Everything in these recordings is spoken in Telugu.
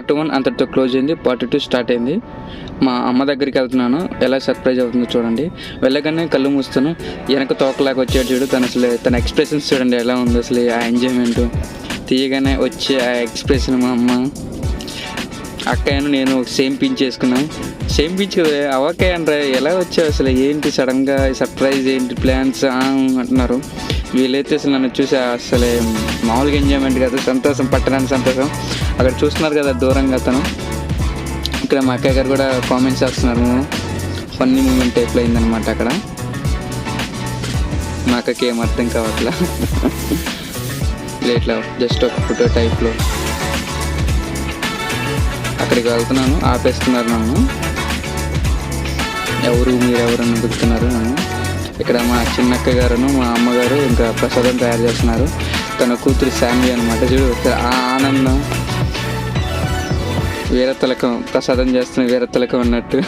పార్ట్ వన్ అంతటితో క్లోజ్ అయింది పార్ట్ టూ స్టార్ట్ అయింది. మా అమ్మ దగ్గరికి వెళ్తున్నాను ఎలా సర్ప్రైజ్ అవుతుందో చూడండి. వెళ్ళగానే కళ్ళు మూస్తాను వెనక తోకలాగా వచ్చాడు చూడు తను అసలు తన ఎక్స్ప్రెషన్స్ చూడండి ఎలా ఉంది అసలు ఆ ఎంజాయ్మెంట్ తీయగానే వచ్చే ఆ ఎక్స్ప్రెషన్ మా అమ్మ. అక్కయ్యను నేను సేమ్ పించ్ చేసుకున్నాం. సేమ్ పించ్ కదా అవకాయ అంటారా ఎలా వచ్చావు అసలు ఏంటి సడన్గా సర్ప్రైజ్ ఏంటి ప్లాన్స్ అంటున్నారు. వీళ్ళైతే అసలు నన్ను చూసి అసలు మామూలుగా ఎంజాయ్మెంట్ కదా. సంతోషం పట్టడానికి సంతోషం. అక్కడ చూస్తున్నారు కదా దూరంగా అతను. ఇక్కడ మా అక్కయ్య గారు కూడా కామెంట్స్ చేస్తున్నారు. ఫన్నీ మూమెంట్ టైప్లో అయిందనమాట అక్కడ. మా అక్కకి ఏం అర్థం కావట్లా. ఇలా ఇట్లా జస్ట్ ఒక ఫోటో టైప్లో అక్కడికి వెళ్తున్నాను. ఆపేస్తున్నారు నన్ను. ఎవరు మీరు ఎవరు అని అడుగుతున్నారు నన్ను. ఇక్కడ మా చిన్నక్క గారును మా అమ్మగారు ఇంకా ప్రసాదం తయారు చేస్తున్నారు. తన కూతురు శాన్వి అనమాట చూడు ఆ ఆనందం. వీర తిలకం ప్రసాదం చేస్తున్న వీరతలకం అన్నట్టు.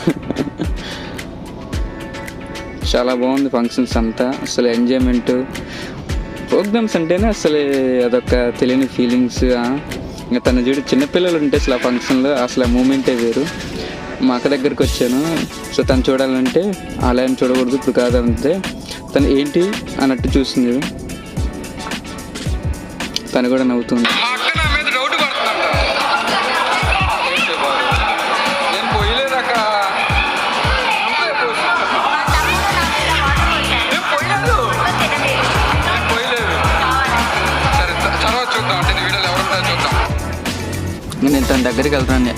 చాలా బాగుంది ఫంక్షన్స్ అంతా. అసలు ఎంజాయ్మెంట్ ప్రోగ్రామ్స్ అంటేనే అసలు అదొక తెలియని ఫీలింగ్స్ ఇంకా తన చూడు చిన్నపిల్లలు ఉంటే అసలు ఆ ఫంక్షన్లో అసలు ఆ మూమెంటే వేరు. మా అక్క దగ్గరికి వచ్చాను. సో తను చూడాలంటే ఆలయం చూడకూడదు ఇప్పుడు కాదంటే తను ఏంటి అన్నట్టు చూస్తుంది తను కూడా నవ్వుతుంది. నేను తన దగ్గరికి వెళ్తాను.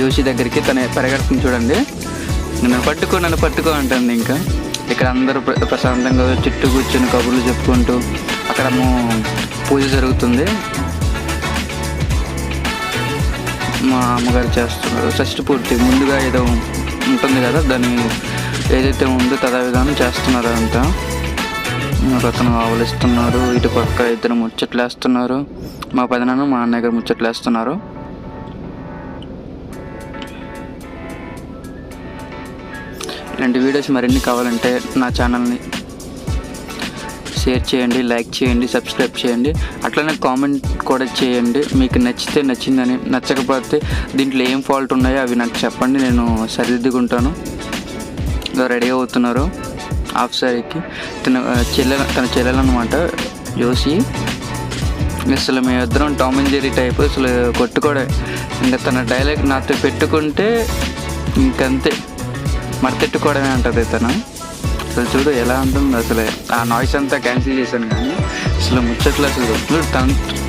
యోషి దగ్గరికి తన పరిగెడుతుంది చూడండి. నన్ను పట్టుకో నన్ను పట్టుకో అంటుంది ఇంకా. ఇక్కడ అందరూ ప్రశాంతంగా చుట్టూ కూర్చొని కబుర్లు చెప్పుకుంటూ అక్కడ పూజ జరుగుతుంది. మా అమ్మగారు చేస్తున్నారు. షష్టి పూర్తి ముందుగా ఏదో ఉంటుంది కదా దాన్ని ఏదైతే ఉందో తదావిధానం చేస్తున్నారు అంతా. ఒక అతను ఇటు పక్క ఇద్దరు ముచ్చట్లు వేస్తున్నారు మా పెదనాన్న మా అన్నయ్య గారు ముచ్చట్లు వేస్తున్నారు ఇలాంటి వీడియోస్ మరిన్ని కావాలంటే నా ఛానల్ని షేర్ చేయండి లైక్ చేయండి సబ్స్క్రైబ్ చేయండి. అట్లనే కామెంట్ కూడా చేయండి. మీకు నచ్చితే నచ్చిందని నచ్చకపోతే దీంట్లో ఏం ఫాల్ట్ ఉన్నాయో అవి నాకు చెప్పండి. నేను సరిదిద్దుకుంటాను. రెడీ అవుతున్నారు. హాఫ్ సారీకి తన చెల్లెల తన చెల్లెలు అనమాట జోసి అసలు మేమిద్దరం టామ్ అండ్ జెరీ టైప్ అసలు కొట్టుకోడే. ఇంకా తన డైలాగ్ నాతో పెట్టుకుంటే ఇంకంతే. మడతెట్టుకోవడమే అంటది తను. అసలు చూడు ఎలా ఉంటుంది అసలే. ఆ నాయిస్ అంతా క్యాన్సిల్ చేశాను కానీ అసలు ముచ్చట్లు అసలు చూడు తన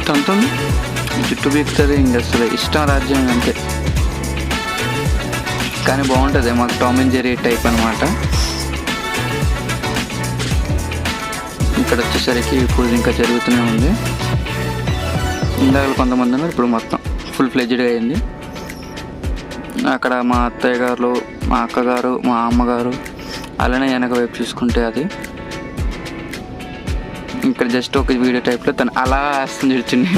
తనతుంది జుట్టు బీక్తుంది ఇంక అసలు ఇష్టం రాజ్యం అంతే. కానీ బాగుంటుంది మాకు టామ్ అండ్ జెరీ టైప్ అనమాట ఇక్కడ వచ్చేసరికి పూజ ఇంకా జరుగుతూనే ఉంది. ఇందాక కొంతమంది ఉన్నారు ఇప్పుడు మొత్తం ఫుల్ ఫ్లెడ్జ్డ్గా అయింది. అక్కడ మా అత్తయ్య గారు మా అక్కగారు మా అమ్మగారు అలానే వెనక వైపు చూసుకుంటే అది. ఇక్కడ జస్ట్ ఒక వీడియో టైప్లో తను అలా వేస్తుంది చూడుచుండి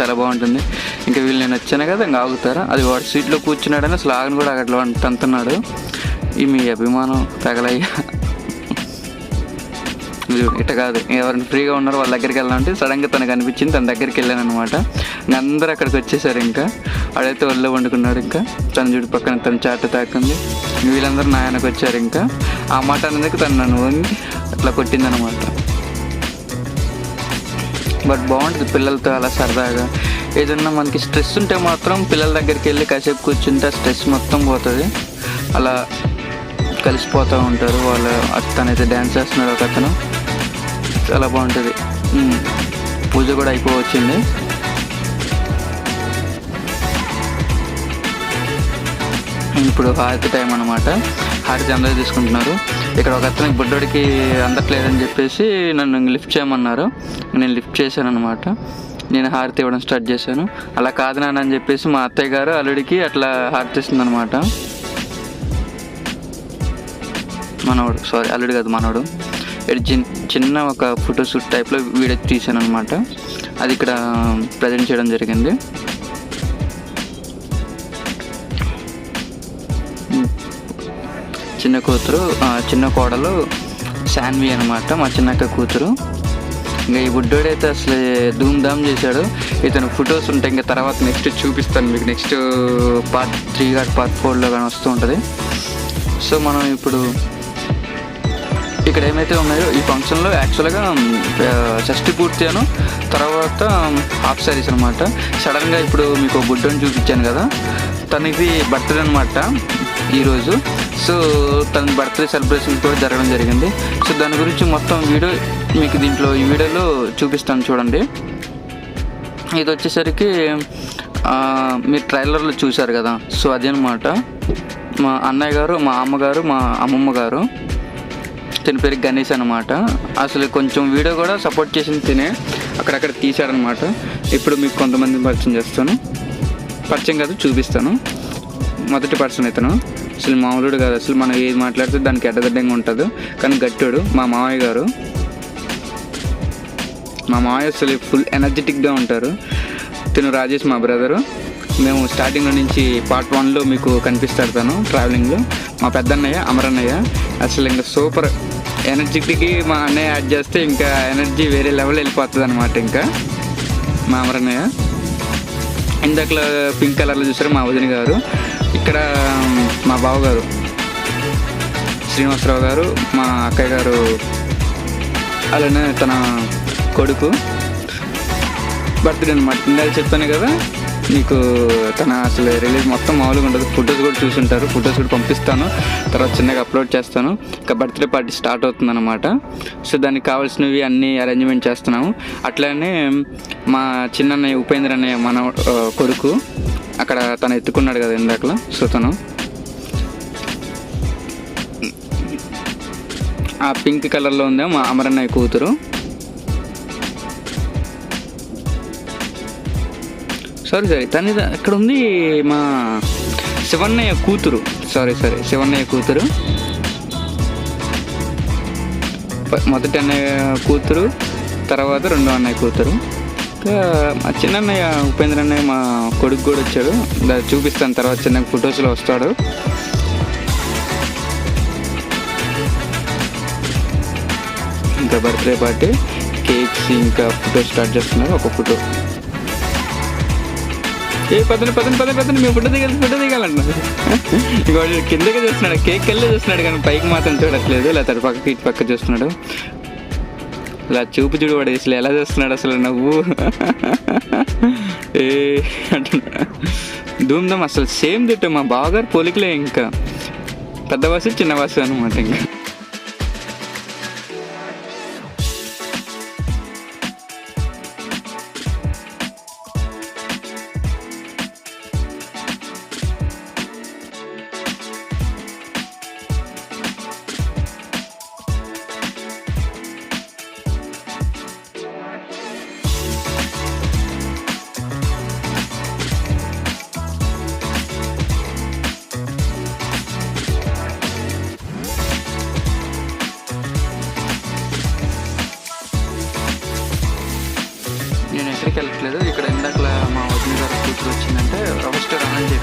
చాలా బాగుంటుంది. ఇంకా వీళ్ళు నేను వచ్చాను కదా ఇంకా ఆగుతారా? అది వాడు సీట్లో కూర్చున్నాడని అసలు కూడా అట్లా తంతున్నాడు ఈ మీ అభిమానం తగలయ్యా. ఇది ఇట కాదు. ఎవరైనా ఫ్రీగా ఉన్నారో వాళ్ళ దగ్గరికి వెళ్ళాలంటే సడన్గా తనకు అనిపించింది తన దగ్గరికి వెళ్ళాను అనమాట అందరూ అక్కడికి వచ్చేసారు ఇంకా. ఆడైతే ఒళ్ళో వండుకున్నాడు ఇంకా. తన చుట్టు పక్కన తన చాట తాకుంది. వీళ్ళందరూ నాయనకు వచ్చారు ఇంకా. ఆ మాట అనేందుకు తను నన్ను వంగి అట్లా కొట్టిందనమాట బట్ బాగుంటుంది పిల్లలతో అలా సరదాగా. ఏదన్నా మనకి స్ట్రెస్ ఉంటే మాత్రం పిల్లల దగ్గరికి వెళ్ళి కాసేపు కూర్చుంటే ఆ స్ట్రెస్ మొత్తం పోతుంది. అలా కలిసిపోతూ ఉంటారు. వాళ్ళు తనైతే డ్యాన్స్ చేస్తున్నారు ఒక అతను. చాలా బాగుంటుంది. పూజ కూడా అయిపోవచ్చింది ఇప్పుడు హారతి టైం అనమాట హారతి అందరూ తీసుకుంటున్నారు. ఇక్కడ ఒక అతనికి బుడ్డోడికి అందట్లేదని చెప్పేసి నన్ను లిఫ్ట్ చేయమన్నారు. నేను లిఫ్ట్ చేశాను అనమాట నేను హారతి ఇవ్వడం స్టార్ట్ చేశాను. అలా కాదు నాన్న అని చెప్పేసి మా అత్తయ్య గారు అల్లుడికి అట్లా హారతి ఇస్తుంది అనమాట సారీ అల్లుడు కాదు మనవడు చిన్న ఒక ఫోటో షూట్ టైప్లో వీడియో తీశాను అనమాట అది ఇక్కడ ప్రజెంట్ చేయడం జరిగింది. చిన్న కూతురు ఆ, చిన్న కోడలు శాన్వి అనమాట మా చిన్నక్క కూతురు. ఇంకా ఈ బుడ్డోడైతే అసలు ధూమ్ ధామ్ చేశాడు. ఇతను ఫొటోస్ ఉంటాయి ఇంకా తర్వాత నెక్స్ట్ చూపిస్తాను మీకు. నెక్స్ట్ పార్ట్ త్రీ కానీ పార్ట్ ఫోర్లో కానీ వస్తూ ఉంటుంది. సో మనం ఇప్పుడు ఇక్కడ ఏమైతే ఉన్నాయో ఈ ఫంక్షన్లో యాక్చువల్గా షష్టి పూర్తిను తర్వాత హాఫ్ సారీస్ అనమాట సడన్గా ఇప్పుడు మీకు గుడ్డని చూపించాను కదా. తనకి బర్త్డే అనమాట ఈరోజు. సో తన బర్త్డే సెలబ్రేషన్ కూడా జరగడం జరిగింది. సో దాని గురించి మొత్తం వీడియో మీకు దీంట్లో ఈ వీడియోలో చూపిస్తాను చూడండి. ఇది వచ్చేసరికి మీరు ట్రైలర్లో చూశారు కదా. సో అదనమాట మా అన్నయ్య గారు మా అమ్మగారు మా అమ్మమ్మ గారు. తిన పేరు గణేష్ అనమాట అసలు కొంచెం వీడియో కూడా సపోర్ట్ చేసింది తినే. అక్కడక్కడ తీశాడనమాట ఇప్పుడు మీకు కొంతమంది పరిచయం చేస్తాను. పరిచయం కాదు చూపిస్తాను. మొదటి పర్సన్ ఇతను. అసలు మామూలుడు కాదు. అసలు మనం ఏది మాట్లాడితే దానికి ఎడ్డదడ్డంగా ఉంటుంది. కానీ గట్టాడు మా మామయ్య గారు. మా మామయ్య అసలు ఫుల్ ఎనర్జెటిక్గా ఉంటారు. తిను రాజేష్ మా బ్రదరు. మేము స్టార్టింగ్ నుంచి పార్ట్ వన్లో మీకు కనిపిస్తాడు తను ట్రావెలింగ్లో. మా పెద్దన్నయ్య అమరన్నయ్య. అసలు ఇంకా సూపర్ ఎనర్జెటిక్కి మా అన్నయ్య యాడ్ చేస్తే ఇంకా ఎనర్జీ వేరే లెవెల్ వెళ్ళిపోతుంది అనమాట ఇంకా. మా అమరన్నయ్య. ఇందాకలో పింక్ కలర్లో చూసారు మా వదిన గారు. ఇక్కడ మా బావగారు. శ్రీనివాసరావు గారు మా అక్కయ్య గారు అలానే తన కొడుకు. బర్త్డే అనమాట ఇందాక చెప్పాను కదా మీకు తన అసలు రిలీజ్ మొత్తం మామూలుగా ఉంటుంది ఫొటోస్ కూడా చూసుంటారు. ఫొటోస్ కూడా పంపిస్తాను. తర్వాత చిన్నగా అప్లోడ్ చేస్తాను. ఇంకా బర్త్డే పార్టీ స్టార్ట్ అవుతుంది అనమాట సో దానికి కావాల్సినవి అన్నీ అరేంజ్మెంట్ చేస్తున్నాము. అట్లానే మా చిన్నన్నయ్య ఉపేంద్ర అన్నయ్య మన కొడుకు అక్కడ తను ఎత్తుకున్నాడు కదా ఇందాకలో. సో తను ఆ పింక్ కలర్లో ఉందే మా అమరన్నయ్య కూతురు? సారీ సారీ తను ఇక్కడ ఉంది మా శివన్నయ్య కూతురు. సారీ సారీ శివన్నయ్య కూతురు. మొదటి అన్నయ్య కూతురు తర్వాత రెండో అన్నయ్య కూతురు. ఇంకా మా చిన్న ఉపేంద్ర అన్నయ్య మా కొడుకు కూడా వచ్చాడు. దా- చూపిస్తాను తర్వాత చిన్న ఫొటోస్లో వస్తాడు. ఇంకా బర్త్డే పార్టీ కేక్స్ ఇంకా ఫోటో స్టార్ట్ చేస్తున్నారు. ఒక ఫోటో. ఏ పదని పదని పదని పదని మేము ఫోటో దిగాలి ఫుడ్ దిగాలన్నారు ఇంకోటి కిందకి చూస్తున్నాడు కేక్ వెళ్ళి చూస్తున్నాడు కానీ పైకి మాత్రం చూడట్లేదు. ఇలా తడి పక్క ఇటు పక్క చూస్తున్నాడు. ఇలా చూపు చూడు వాడు అసలు ఎలా చూస్తున్నాడు అసలు నవ్వు. ఏ అంటున్నా. ధూమ్ధామ్ అసలు సేమ్ తిట్టు మా బావగారు పోలికలే ఇంకా. పెద్ద బస్సు చిన్న బస్సు అనమాట ఇంకా.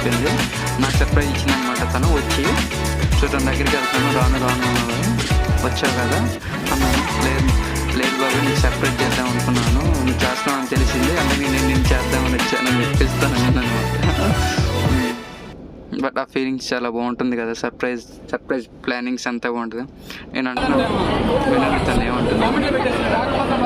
చెప్పింది నాకు సర్ప్రైజ్ ఇచ్చిందనమాట తను వచ్చి సో దగ్గరికి వెళ్తాను రాను రాను వచ్చావు కదా. అన్నాను లేదు లేదు బాబు నేను సర్ప్రైజ్ చేద్దాం అనుకున్నాను. నువ్వు చేస్తున్నావు అని తెలిసింది అందుకే నేను నేను చేద్దామని వచ్చాను చెప్పిస్తాను అనమాట. బట్ ఆ ఫీలింగ్స్ చాలా బాగుంటుంది కదా సర్ప్రైజ్ సర్ప్రైజ్ ప్లానింగ్స్ అంతా బాగుంటుంది. నేను అంటున్నాను ఏమంటున్నాను